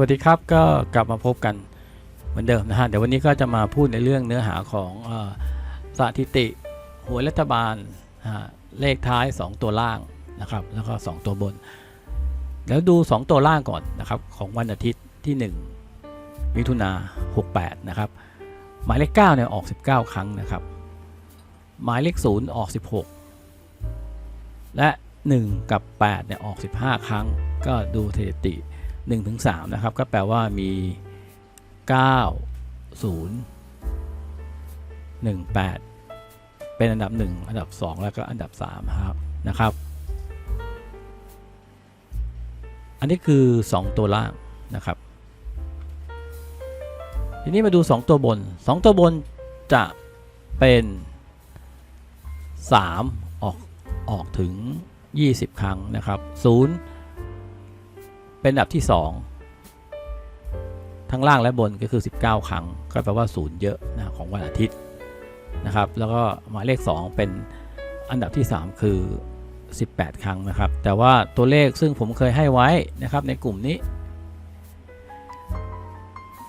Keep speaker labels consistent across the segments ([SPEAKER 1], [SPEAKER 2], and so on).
[SPEAKER 1] วัสดีครับก็กลับมาพบกันเหมือนเดิมนะฮะเดี๋ยววันนี้ก็จะมาพูดในเรื่องเนื้อหาของอสถิติหวยรัฐบาลเลขท้าย 2 ตัวล่างนะครับแล้วก็ 2 ตัวบน แล้วดู 2 ตัวล่างก่อนนะครับของวันอาทิตย์ที่ 1 มิถุนา68 นะครับ หมายเลข9เนี่ยออก 19 ครั้งนะครับ หมายเลข 0 ออก 16 และ 1 กับ 8 เนี่ยออก 15 ครั้ง ก็ดูสถิติ 1ถึง3นะครับ ก็แปลว่ามี 9 0 1 8 เป็นอันดับ 1 อันดับ 2 แล้วก็อันดับ3ครับนะครับ อันนี้คือ 2 ตัวล่างนะครับ ทีนี้มาดู 2 ตัวบน 2 ตัวบนจะเป็น 3 ออกออกถึง 20 ครั้งนะครับ 0 เป็นอันดับที่ 2 ทั้งล่างและบนก็คือ 19 ครั้ง ก็แปลว่า0เยอะนะของวันอาทิตย์นะครับ แล้วก็หมายเลข 2 เป็นอันดับที่ 3 คือ 18 ครั้งนะครับ แต่ว่าตัวเลขซึ่งผมเคยให้ไว้นะครับในกลุ่มนี้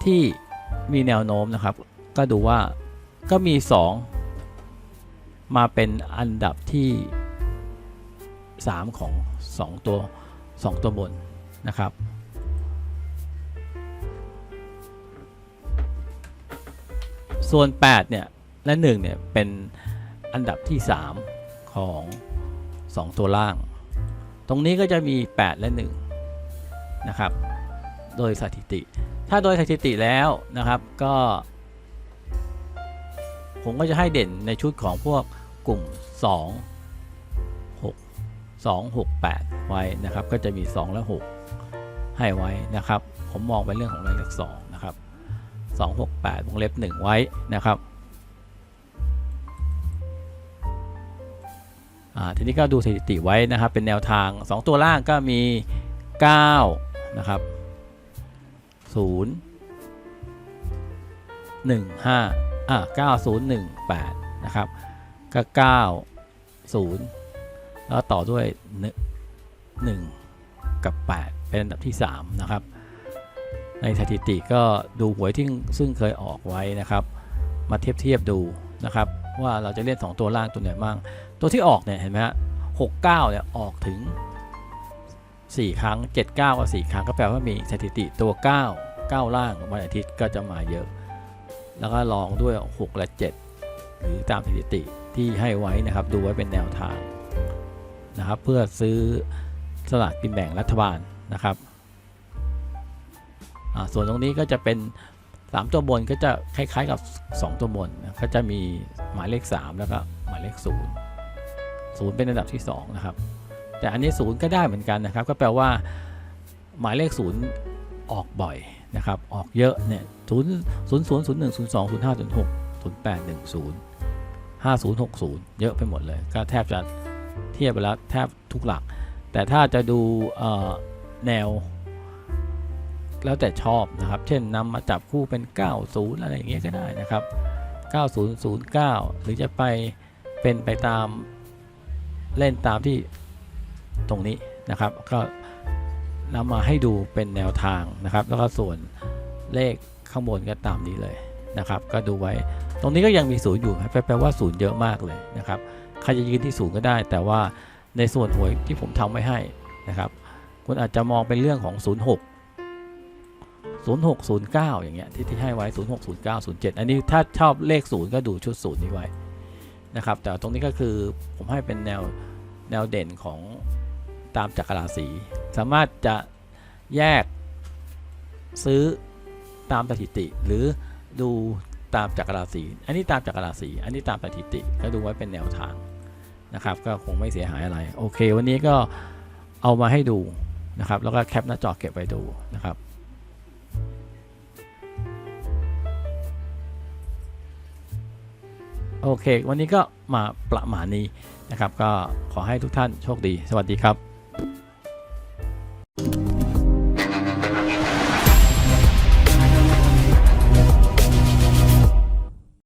[SPEAKER 1] ที่มีแนวโน้มนะครับ ก็ดูว่าก็มี 2 มาเป็นอันดับที่ 3 ของ 2 ตัว 2 ตัวบน นะครับ ส่วน 8 เนี่ย และ 1 เนี่ย เป็นอันดับที่ 3 ของ 2 ตัวล่าง ตรงนี้ก็จะมี 8 และ 1 นะครับ โดยสถิติ ถ้าโดยสถิติแล้วนะครับก็ ผมก็จะให้เด่นในชุดของพวกกลุ่ม 2 6 2 6 8 ไว้นะครับ ก็จะมี 2 และ 6 ให้ไว้นะครับ ผมมองเป็นเรื่องของรายเลข2นะครับ 2 6 8วงเล็บ 1 ไว้นะครับอ่าทีนี้ก็ดูสถิติไว้นะครับ เป็นแนวทาง 2 ตัวล่างก็มี 9 นะครับ 0 1 5อ่า9018 นะครับ ก็ 9 0 แล้วต่อด้วย 1 กับ 8 เป็นอันดับที่ 3 นะครับ ในสถิติก็ดูหวยที่ซึ่งเคยออกไว้นะครับ มาเทียบเทียบดูนะครับ ว่าเราจะเล่น 2 ตัวล่างตัวไหนบ้าง ตัวที่ออกเนี่ยเห็นไหมฮะ69เนี่ยออกถึง 4 ครั้ง 79กับ4ครั้งก็แปลว่ามีสถิติตัว 9 9 ล่างวันอาทิตย์ก็จะมาเยอะ แล้วก็ลองด้วย 6 และ 7 หรือตามสถิติที่ให้ไว้นะครับ ดูไว้เป็นแนวทางนะครับเพื่อซื้อสลากกินแบ่งรัฐบาล นะครับส่วนตรงนี้ก็จะเป็น 3 ตัวบนก็จะคล้ายๆกับ 2 ตัวบนก็จะมีหมายเลข 3 แล้วก็หมายเลข 0 0 เป็นอันดับที่2นะครับแต่อันนี้ศูนก็ได้เหมือนกันนะครับ ก็แปลว่า หมายเลขศูนออกบ่อยนะครับ ออกเยอะเนี่ยศูนย์ศูนย์ศูนย์ศูนย์หนึ่งศูนสองศูนย์ห้าศูนย์หกศูนย์แปดหนึ่งศูนย์ห้าศูนย์หกศูนย์เยอะไปหมดเลย ก็แทบจะเทียบไปแล้วแทบทุกหลัก แต่ถ้าจะดู แนว แล้วแต่ชอบนะครับ เช่นนำมาจับคู่เป็น 90 อะไรอย่างเงี้ยก็ได้นะครับ 9009 หรือจะไปเป็นไปตามเล่นตามที่ตรงนี้นะครับ ก็นำมาให้ดูเป็นแนวทางนะครับ แล้วก็ส่วนเลขข้างบนก็ตามนี้เลยนะครับ ก็ดูไว้ ตรงนี้ก็ยังมีศูนย์อยู่แปลว่าศูนย์เยอะมากเลยนะครับ ใครจะยืนที่ศูนย์ก็ได้ แต่ว่าในส่วนหวยที่ผมทำไว้ให้นะครับ คุณอาจจะมองเป็นเรื่องของ 06 06 09 อย่างเงี้ยที่ที่ให้ไว้ 06 09 07 อันนี้ถ้าชอบเลขศูนย์ก็ดูชุดศูนย์นี้ไว้นะครับ แต่ตรงนี้ก็คือผมให้เป็นแนวแนวเด่นของตามจักรราศีสามารถจะแยกซื้อตามสถิติ หรือดูตามจักรราศีอันนี้ตามจักรราศีอันนี้ตามสถิติก็ดูไว้เป็นแนวทางนะครับ ก็คงไม่เสียหายอะไร โอเค วันนี้ก็เอามาให้ดู นะครับ แล้วก็แคปหน้าจอเก็บไว้ดูนะครับโอเค วันนี้ก็มาประมาณนี้นะครับ ก็ขอให้ทุกท่านโชคดี สวัสดีครับ